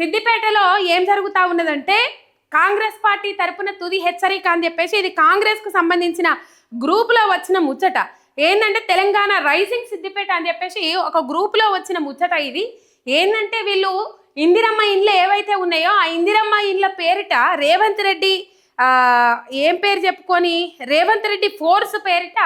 సిద్దిపేటలో ఏం జరుగుతూ ఉన్నదంటే కాంగ్రెస్ పార్టీ తరపున తుది హెచ్చరిక అని చెప్పేసి ఇది కాంగ్రెస్కు సంబంధించిన గ్రూపులో వచ్చిన ముచ్చట. ఏంటంటే తెలంగాణ రైజింగ్ సిద్దిపేట అని చెప్పేసి ఒక గ్రూప్లో వచ్చిన ముచ్చట ఇది. ఏంటంటే వీళ్ళు ఇందిరమ్మ ఇండ్లు ఏవైతే ఉన్నాయో ఆ ఇందిరమ్మ ఇండ్ల పేరిట రేవంత్ రెడ్డి ఏం పేరు చెప్పుకొని? రేవంత్ రెడ్డి ఫోర్స్ పేరిట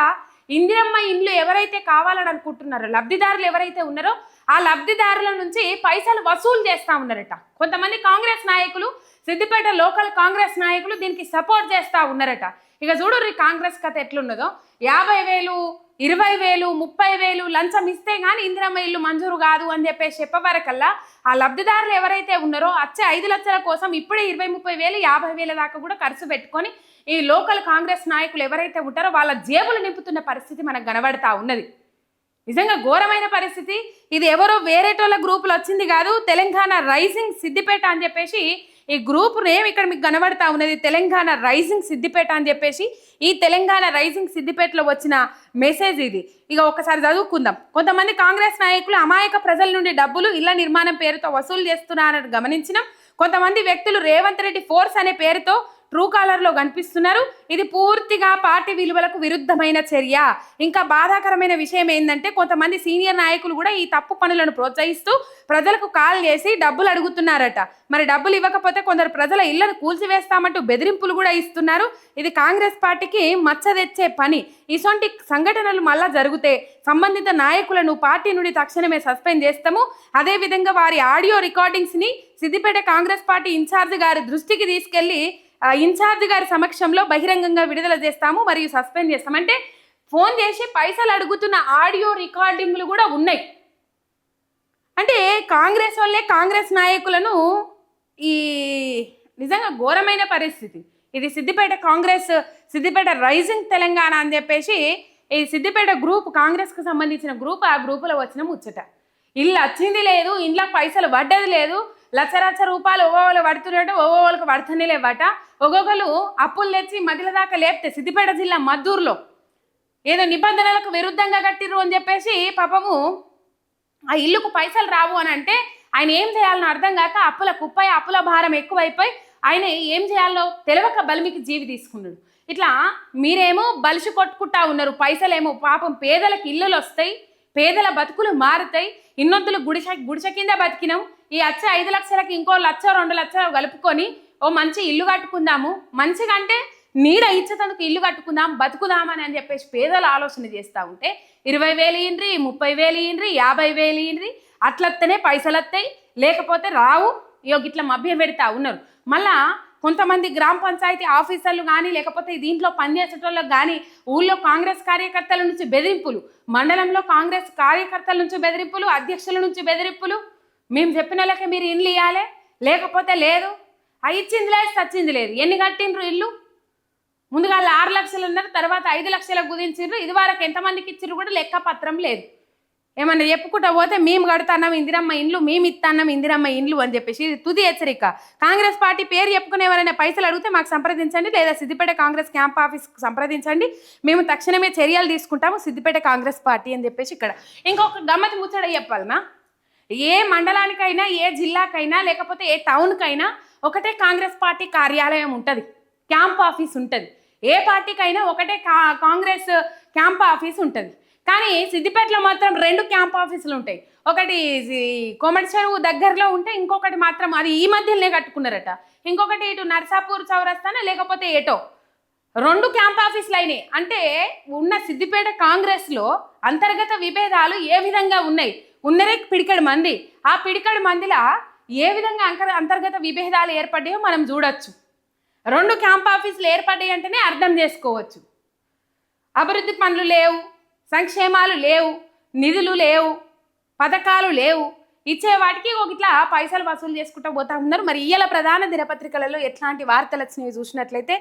ఇందిరమ్మ ఇండ్లు ఎవరైతే కావాలని అనుకుంటున్నారో లబ్ధిదారులు ఎవరైతే ఉన్నారో ఆ లబ్ధిదారుల నుంచి పైసలు వసూలు చేస్తా ఉన్నారట. కొంతమంది కాంగ్రెస్ నాయకులు సిద్దిపేట లోకల్ కాంగ్రెస్ నాయకులు దీనికి సపోర్ట్ చేస్తా ఉన్నారట. ఇక చూడు కాంగ్రెస్ కథ ఎట్లున్నదో. యాభై వేలు ఇరవై వేలు ముప్పై వేలు లంచం ఇస్తే కానీ ఇందిరమ్మ ఇల్లు మంజూరు కాదు అని చెప్పేసి చెప్పవరకల్లా ఆ లబ్ధిదారులు ఎవరైతే ఉన్నారో వచ్చే ఐదు లక్షల కోసం ఇప్పుడే ఇరవై ముప్పై వేలు యాభై వేల దాకా కూడా ఖర్చు పెట్టుకొని ఈ లోకల్ కాంగ్రెస్ నాయకులు ఎవరైతే ఉంటారో వాళ్ళ జేబులు నింపుతున్న పరిస్థితి మనకు కనబడతా ఉన్నది. నిజంగా ఘోరమైన పరిస్థితి. ఇది ఎవరో వేరేటోళ్ళ గ్రూపులు వచ్చింది కాదు తెలంగాణ రైజింగ్ సిద్దిపేట అని చెప్పేసి ఈ గ్రూప్ నేమ్ ఇక్కడ మీకు కనబడతా ఉన్నది. తెలంగాణ రైజింగ్ సిద్దిపేట అని చెప్పేసి ఈ తెలంగాణ రైజింగ్ సిద్దిపేటలో వచ్చిన మెసేజ్ ఇది. ఇక ఒకసారి చదువుకుందాం. కొంతమంది కాంగ్రెస్ నాయకులు అమాయక ప్రజల నుండి డబ్బులు ఇళ్ళ నిర్మాణం పేరుతో వసూలు చేస్తున్నారని గమనించినాం. కొంతమంది వ్యక్తులు రేవంత్ రెడ్డి ఫోర్స్ అనే పేరుతో ట్రూ కాలర్లో కనిపిస్తున్నారు. ఇది పూర్తిగా పార్టీ విలువలకు విరుద్ధమైన చర్య. ఇంకా బాధాకరమైన విషయం ఏంటంటే కొంతమంది సీనియర్ నాయకులు కూడా ఈ తప్పు పనులను ప్రోత్సహిస్తూ ప్రజలకు కాల్ చేసి డబ్బులు అడుగుతున్నారట. మరి డబ్బులు ఇవ్వకపోతే కొందరు ప్రజల ఇళ్ళను కూల్చివేస్తామంటూ బెదిరింపులు కూడా ఇస్తున్నారు. ఇది కాంగ్రెస్ పార్టీకి మచ్చ తెచ్చే పని. ఇటువంటి సంఘటనలు మళ్ళా జరిగితే సంబంధిత నాయకులను పార్టీ నుండి తక్షణమే సస్పెండ్ చేస్తాము. అదేవిధంగా వారి ఆడియో రికార్డింగ్స్ని సిద్దిపేట కాంగ్రెస్ పార్టీ ఇన్ఛార్జ్ గారి దృష్టికి తీసుకెళ్ళి ఇన్ఛార్జ్ గారి సమక్షంలో బహిరంగంగా విడుదల చేస్తాము మరియు సస్పెండ్ చేస్తాం అంటే ఫోన్ చేసి పైసలు అడుగుతున్న ఆడియో రికార్డింగ్లు కూడా ఉన్నాయి. అంటే కాంగ్రెస్ వాళ్ళే కాంగ్రెస్ నాయకులను ఈ నిజంగా ఘోరమైన పరిస్థితి. ఇది సిద్దిపేట కాంగ్రెస్ సిద్దిపేట రైజింగ్ తెలంగాణ అని చెప్పేసి ఈ సిద్దిపేట గ్రూప్ కాంగ్రెస్కు సంబంధించిన గ్రూప్ ఆ గ్రూపులో వచ్చిన ముచ్చట. ఇల్లు వచ్చింది లేదు ఇంట్లో పైసలు పడ్డది లేదు లక్ష లక్ష రూపాయలు ఒక్కొక్కరు పడుతున్నట్టు ఒక్కొక్కరికి పడుతూనే లేవట. ఒక్కొక్కరు అప్పులు తెచ్చి మధ్యల దాకా లేపితే సిద్దిపేట జిల్లా మద్దూరులో ఏదో నిబంధనలకు విరుద్ధంగా కట్టిర్రు అని చెప్పేసి పాపము ఆ ఇల్లుకు పైసలు రావు అని అంటే ఆయన ఏం చేయాలనో అర్థం కాక అప్పుల కుప్పై అప్పుల భారం ఎక్కువైపోయి ఆయన ఏం చేయాలో తెలియక బలిమికి జీవి తీసుకున్నాడు. ఇట్లా మీరేమో బలిసి కొట్టుకుంటా ఉన్నారు పైసలేమో పాపం పేదలకు ఇల్లులు వస్తాయి పేదల బతుకులు మారుతాయి ఇన్నొద్దులు గుడిసె గుడిసె కింద బతికినాం ఈ వచ్చే ఐదు లక్షలకి ఇంకో లక్ష రెండు లక్షలు కలుపుకొని ఓ మంచి ఇల్లు కట్టుకుందాము. మంచిగా అంటే నీడ ఇచ్చేటందుకు ఇల్లు కట్టుకుందాం బతుకుదామని అని చెప్పేసి పేదలు ఆలోచన చేస్తూ ఉంటే ఇరవై వేలు ఇండ్రి ముప్పై వేలు ఇండ్రి యాభై వేలు ఇండ్రి అట్లత్తనే పైసలు వస్తాయి లేకపోతే రావు. ఇగో గిట్ల మభ్య పెడతా ఉన్నారు. మళ్ళా కొంతమంది గ్రామ పంచాయతీ ఆఫీసర్లు కానీ లేకపోతే దీంట్లో పనిచేసేటోళ్ళకి కానీ ఊళ్ళో కాంగ్రెస్ కార్యకర్తల నుంచి బెదిరింపులు మండలంలో కాంగ్రెస్ కార్యకర్తల నుంచి బెదిరింపులు అధ్యక్షుల నుంచి బెదిరింపులు మేము చెప్పిన లెక్క మీరు ఇల్లు ఇవ్వాలి లేకపోతే లేదు. అవి ఇచ్చింది లేదు సచ్చింది లేదు. ఎన్ని కట్టిండ్రు ఇల్లు? ముందుగా ఆరు లక్షలు ఉన్నారు తర్వాత ఐదు లక్షలకు కుదించారు ఇది వరకు ఎంతమందికి ఇచ్చారు కూడా లెక్క పత్రం లేదు. ఏమన్నా చెప్పుకుంటా పోతే మేము కడుతున్నాం ఇందిరమ్మ ఇండ్లు మేము ఇస్తున్నాం ఇందిరమ్మ ఇండ్లు అని చెప్పేసి ఇది తుది హెచ్చరిక. కాంగ్రెస్ పార్టీ పేరు చెప్పుకునే ఎవరైనా పైసలు అడిగితే మాకు సంప్రదించండి లేదా సిద్దిపేట కాంగ్రెస్ క్యాంప్ ఆఫీస్కి సంప్రదించండి. మేము తక్షణమే చర్యలు తీసుకుంటాము సిద్దిపేట కాంగ్రెస్ పార్టీ అని చెప్పేసి ఇక్కడ. ఇంకొక గమ్మతి ముచ్చట చెప్పాలనా? ఏ మండలానికైనా ఏ జిల్లాకైనా లేకపోతే ఏ టౌన్కైనా ఒకటే కాంగ్రెస్ పార్టీ కార్యాలయం ఉంటుంది. క్యాంప్ ఆఫీస్ ఉంటుంది. ఏ పార్టీకైనా ఒకటే కా కాంగ్రెస్ క్యాంప్ ఆఫీస్ ఉంటుంది. కానీ సిద్దిపేటలో మాత్రం రెండు క్యాంప్ ఆఫీసులు ఉంటాయి. ఒకటి కోమటి చెరువు దగ్గరలో ఉంటే ఇంకొకటి మాత్రం అది ఈ మధ్యలోనే కట్టుకున్నారట. ఇంకొకటి ఇటు నర్సాపూర్ చౌరస్తానా లేకపోతే ఏటో. రెండు క్యాంప్ ఆఫీసులు అయినాయి. అంటే ఉన్న సిద్దిపేట కాంగ్రెస్లో అంతర్గత విభేదాలు ఏ విధంగా ఉన్నాయి? ఉన్నరే పిడికడు మంది. ఆ పిడికడు మందిలా ఏ విధంగా అంకర అంతర్గత విభేదాలు ఏర్పడ్డాయో మనం చూడొచ్చు. రెండు క్యాంప్ ఆఫీసులు ఏర్పడ్డాయి అంటేనే అర్థం చేసుకోవచ్చు. అభివృద్ధి పనులు లేవు సంక్షేమాలు లేవు నిధులు లేవు పథకాలు లేవు. ఇచ్చే వాటికి ఒక ఇట్లా పైసలు వసూలు చేసుకుంటూ పోతా ఉన్నారు. మరి ఇయ్యాల ప్రధాన దినపత్రికలలో ఎట్లాంటి వార్తలు వచ్చినవి చూసినట్లయితే